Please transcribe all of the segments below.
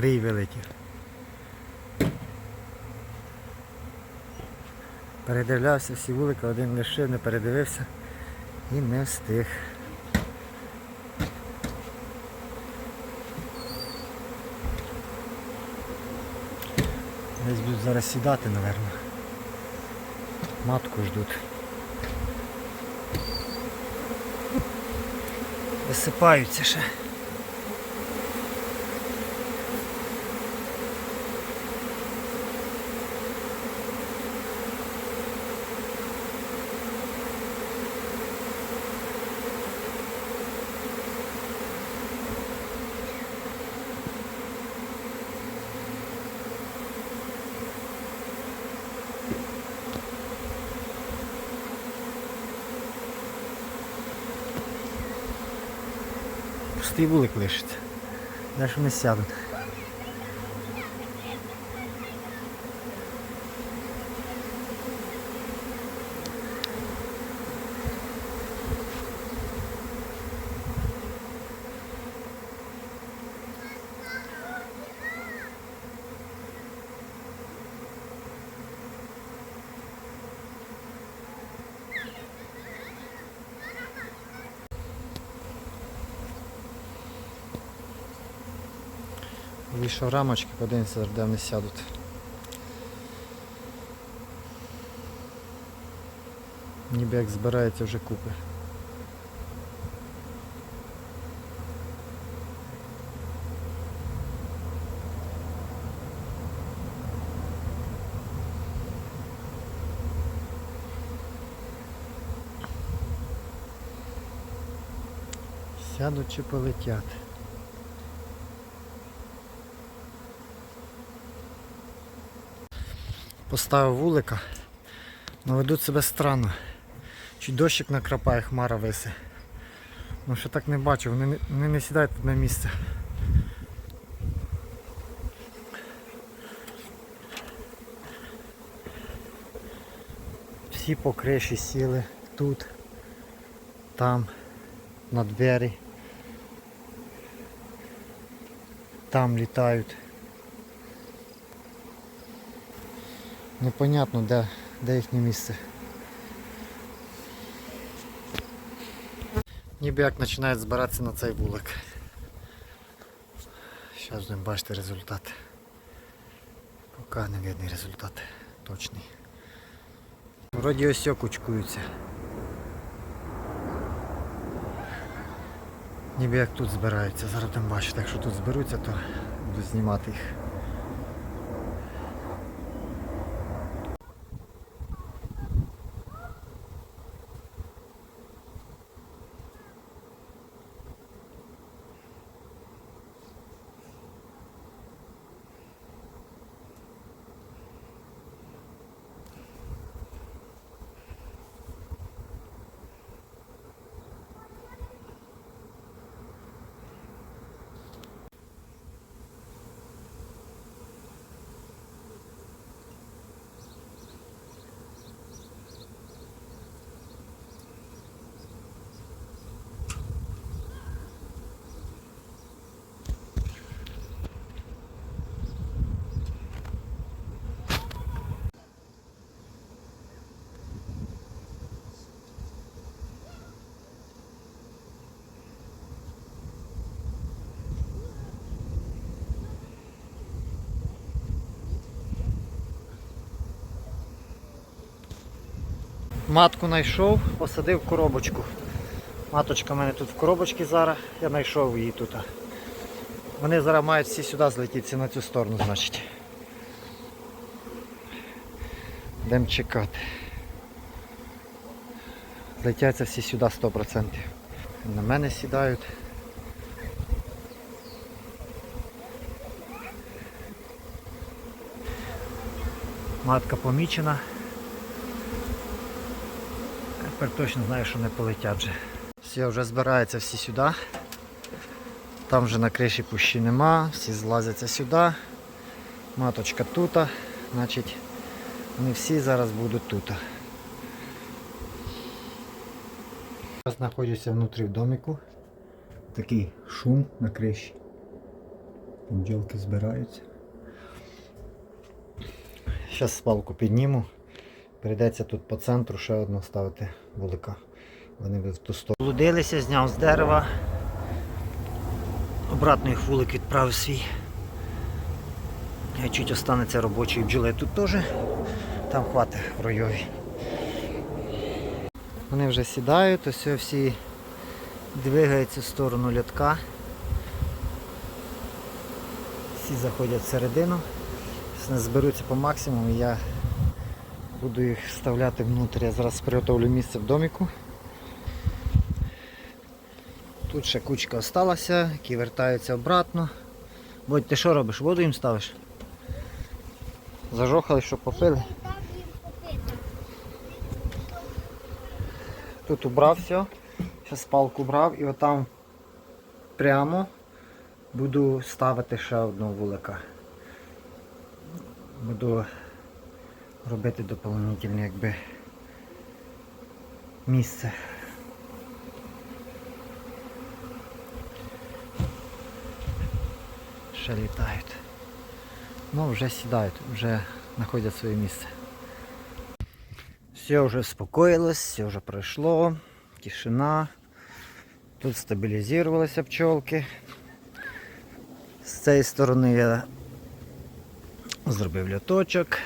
рій вилетів. Передивлявся всі вулики, один лишив, не передивився і не встиг. Десь будуть зараз сідати, напевно. Матку ждуть. Висипаються ще. Пустий вулик лишиться. Далі ми сядуть. Вийшов рамочки, подивимося, де вони сядуть. Ніби як збирається вже купи. Сядуть чи полетять. Поставив вулика, але ведуть себе странно. Чи дощик накрапає, хмара висе. Ну що так не бачу, вони не, вони не сідають тут на місце. Всі по криші сіли тут, там, на двері. Там літають. Непонятно де, де їхнє місце. Ніби як починають збиратися на цей вулик. Зараз будемо бачити результат. Поки не видний результат точний. Вроді ось кучкуються. Ніби як тут збираються. Зараз будемо бачити. Якщо тут зберуться, то буду знімати їх. Матку знайшов, посадив в коробочку. Маточка в мене тут в коробочці зараз, я знайшов її тут. Вони зараз мають всі сюди злетітися на цю сторону, значить. Будемо чекати. Злетяться всі сюди 100%. На мене сідають. Матка помічена. Тепер точно знаю, що не полетять вже. Все, вже збираються всі сюди. Там вже на криші пущі нема, всі злазяться сюди. Маточка тут. Значить, вони всі зараз будуть тут. Зараз знаходжуся внутрі в домику. Такий шум на криші. Бджілки збираються. Зараз спалку підніму. Прийдеться тут по центру ще одну ставити вулика. Вони в ту сторону. Блудилися, зняв з дерева. Обратно їх вулик відправив свій. Я чуть останеться робочої бджоли тут теж. Там хватить ройові. Вони вже сідають, ось всі двигаються в сторону льотка. Всі заходять всередину. Зберуться по максимуму, я буду їх вставляти внутрі. Я зараз приготовлю місце в доміку. Тут ще кучка осталася, які вертаються обратно. Бодь, ти що робиш? Воду їм ставиш? Зажохали, щоб попили. Тут убрав все. Зараз палку брав і отам прямо буду ставити ще одного вулика. Буду робити доповнительне якби місце. Ще літають. Ну, вже сідають, вже знаходять своє місце. Все вже успокоїлось, все вже пройшло, тишина. Тут стабілізувалися пчолки. З цієї сторони я зробив льоточок.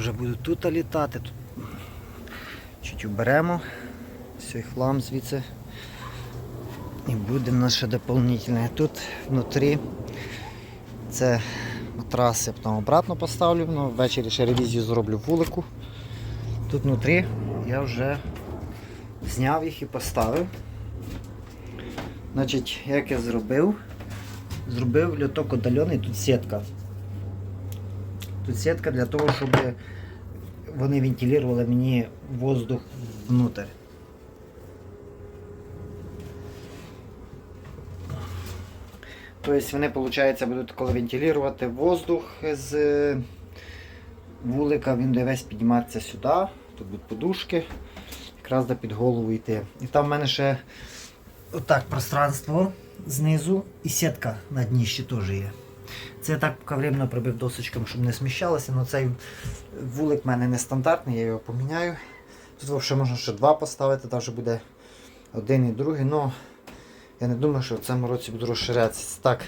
Вже буду тут літати. Чуть уберемо цей хлам звідси. І буде наше доповнительне. Тут внутрі це матрас я потім обратно поставлю, але ввечері ще ревізію зроблю вулику. Тут внутрі я вже зняв їх і поставив. Значить, як я зробив? Зробив льоток удалений, тут сітка. Сітка для того, щоб вони вентилювали мені воздух внутрь. Тобто вони, виходить, будуть коли вентилювати воздух з вулика, він буде весь підніматися сюди, тут будуть подушки, якраз до під голову йти. І там в мене ще отак пространство знизу і сітка на дні ще теж є. Це я так временно прибив досочком, щоб не сміщалося, але цей вулик в мене нестандартний, я його поміняю. Тут ще можна ще два поставити, там вже буде один і другий. Ну, я не думаю, що в цьому році буду розширятися. Так,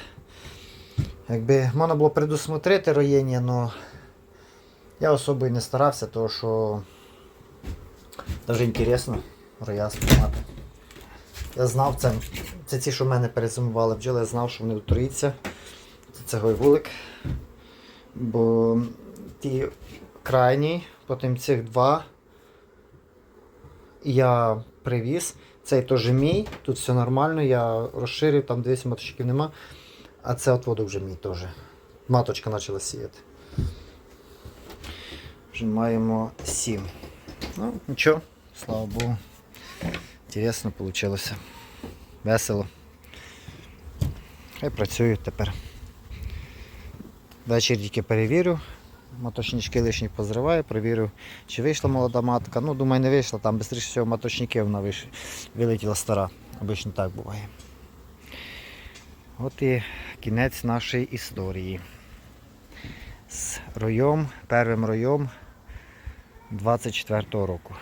якби можна було предусмотрити роєння, але я особо і не старався, тому що дуже інтересно роя сприймати. Я знав це. Це ті, що в мене перезимували бджоли, я знав, що вони роїться. Це цеговий вулик. Бо ті крайні, потім цих два я привіз. Цей теж мій, тут все нормально, я розширив, там дивись, маточків нема. А це от воду вже мій теж. Маточка почала сіяти. Вже маємо сім. Ну, нічого, слава Богу. Інтересно вийшло. Весело. Хай працюють тепер. Ввечері тільки перевірю. Маточнички лишні позриваю, перевірю, чи вийшла молода матка. Ну, думаю, не вийшла, там швидше всього маточники вона виш... вилетіла стара. Обично так буває. От і кінець нашої історії. З роєм, первим роєм 24-го року.